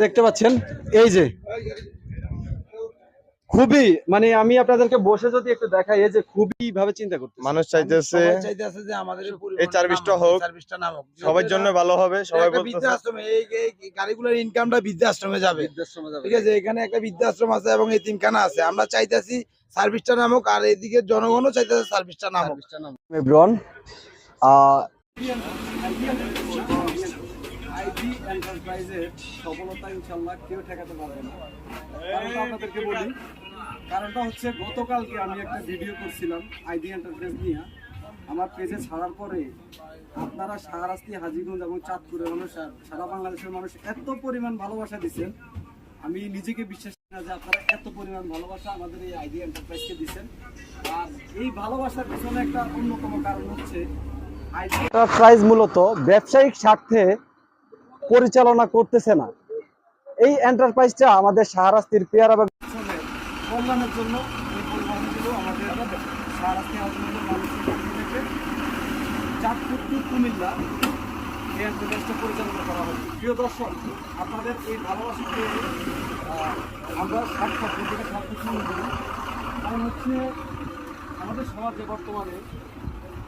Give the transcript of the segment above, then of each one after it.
দেখতে পাচ্ছেন? এই যে। খুবই মানে আমি আপনাদেরকে বসে যদি একটু দেখাই এই যে খুবই ভাবে চিন্তা করতে মানুষ চাইতেছে চাইতেছে যে আমাদের এই সার্ভিসটা হোক, সার্ভিসটা নামুক। সবার জন্য ভালো হবে সবাই বৃদ্ধাশ্রমে এই গাড়িগুলোর ইনকামটা বৃদ্ধাশ্রমে যাবে। ঠিক আছে এখানে একটা বৃদ্ধাশ্রম আছে এবং এই তিনখানা আছে। আমরা চাইতেছি সার্ভিসটা নামক আর এদিকে জনগণও চাইতেছে সার্ভিসটা নামক। এভরিওয়ান আহ আইডি এন্টারপ্রাইজের সফলতা ইনশাল্লাহ কেউ ঠেকাতে পারবে না। কারণটা আপনাদেরকে বলি কারণটা হচ্ছে গতকালকে আমি একটা ভিডিও করছিলাম আইডি এন্টারপ্রাইজ নিয়ে। আমার পেজে ছাড়ার পরে আপনারা শাহরাস্তি হাজিগঞ্জ এবং চাঁদপুরের মানুষ সারা বাংলাদেশের মানুষ এত পরিমাণ ভালোবাসা দিচ্ছেন আমি নিজেকে বিশ্বাস করি না যে আপনারা এত পরিমাণ ভালোবাসা আমাদের এই আইডি এন্টারপ্রাইজকে দিচ্ছেন আর এই ভালোবাসার পিছনে একটা অন্যতম কারণ হচ্ছে আইডি এন্টারপ্রাইজ মূলত ব্যবসায়িক স্বার্থে পরিচালনা করতেছে না। এই এন্টারপ্রাইজটা আমাদের শাহরাস্তির পেয়ারা অঞ্চলের কল্যাণের জন্য আমাদের কুমিল্লা পরিচালনা করা হবে প্রিয় আপনাদের এই কারণ হচ্ছে আমাদের সমাজে বর্তমানে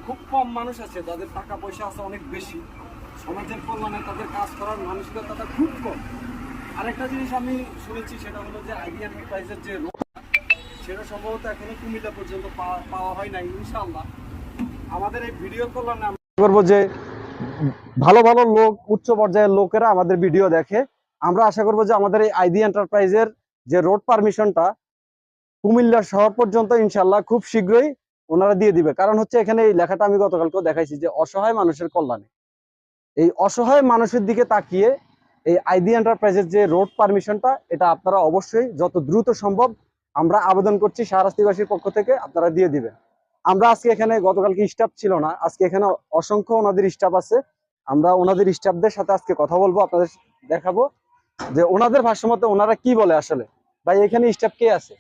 খুব কম মানুষ আছে, যাদের টাকা পয়সা আছে অনেক বেশি। সমাজের কল্যাণে তাদের কাজ করার মানসিকতাটা খুব কম। আরেকটা জিনিস আমি শুনেছি, সেটা হলো যে আইডি এন্টারপ্রাইজের যে রোড সেটা সম্ভবত এখনও কুমিল্লা পর্যন্ত পাওয়া- হয় নাই, ইনশাআল্লাহ। আমাদের এই ভিডিও কল্যাণে আমরা যে ভালো ভালো লোক, উচ্চ পর্যায়ের লোকেরা আমাদের ভিডিও দেখে। আমরা আশা করব যে আমাদের এই আইডি এন্টারপ্রাইজের যে রোড পারমিশনটা কুমিল্লা শহর পর্যন্ত ইনশাল্লাহ খুব শীঘ্রই ওনারা দিয়ে দিবে। কারণ হচ্ছে এখানে এই লেখাটা আমি গতকালকেও দেখাইছি যে অসহায় মানুষের কল্যাণে। এই অসহায় মানুষের দিকে তাকিয়ে এই আইডি এন্টারপ্রাইজের যে রোড পারমিশনটা, এটা আপনারা অবশ্যই যত দ্রুত সম্ভব আমরা আবেদন করছি শাহরাস্তিবাসীর পক্ষ থেকে, আপনারা দিয়ে দিবেন। আমরা আজকে এখানে গতকালকে স্টাফ ছিল না, আজকে এখানে অসংখ্য ওনাদের স্টাফ আছে। আমরা ওনাদের স্টাফদের সাথে আজকে কথা বলব, আপনাদের দেখাবো যে ওনাদের ভাষ্যমতে ওনারা কি বলে আসলে। ভাই, এখানে স্টাফ কে আছে?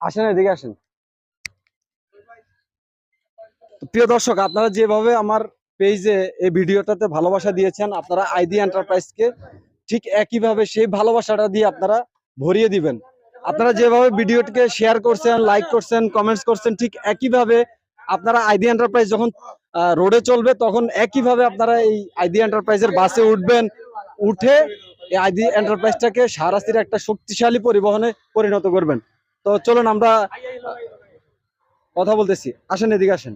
আসেন এদিকে আসেন। প্রিয় দর্শক, আপনারা যেভাবে আমার পেজে এই ভিডিওটাতে ভালোবাসা দিয়েছেন, আপনারা আইডি এন্টারপ্রাইজকে ঠিক একইভাবে সেই ভালোবাসাটা দিয়ে আপনারা ভরিয়ে দিবেন। আপনারা যেভাবে ভিডিওটিকে শেয়ার করছেন লাইক করছেন কমেন্টস করছেন, ঠিক একইভাবে আপনারা আইডি এন্টারপ্রাইজ যখন রোডে চলবে, তখন একইভাবে আপনারা এই আইডি এন্টারপ্রাইজের বাসে উঠবেন, উঠে এই আইডি এন্টারপ্রাইজটাকে সারাস্তির একটা শক্তিশালী পরিবহনে পরিণত করবেন। তো চলুন আমরা কথা বলতেছি। আসেন, এদিকে আসেন।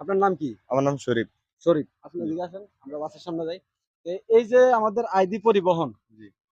আপনার নাম কি? আমার নাম শরীফ। শরীফ। আপনি এদিকে আসেন আমরা বাসের সামনে যাই। এই যে আমাদের আইডি পরিবহন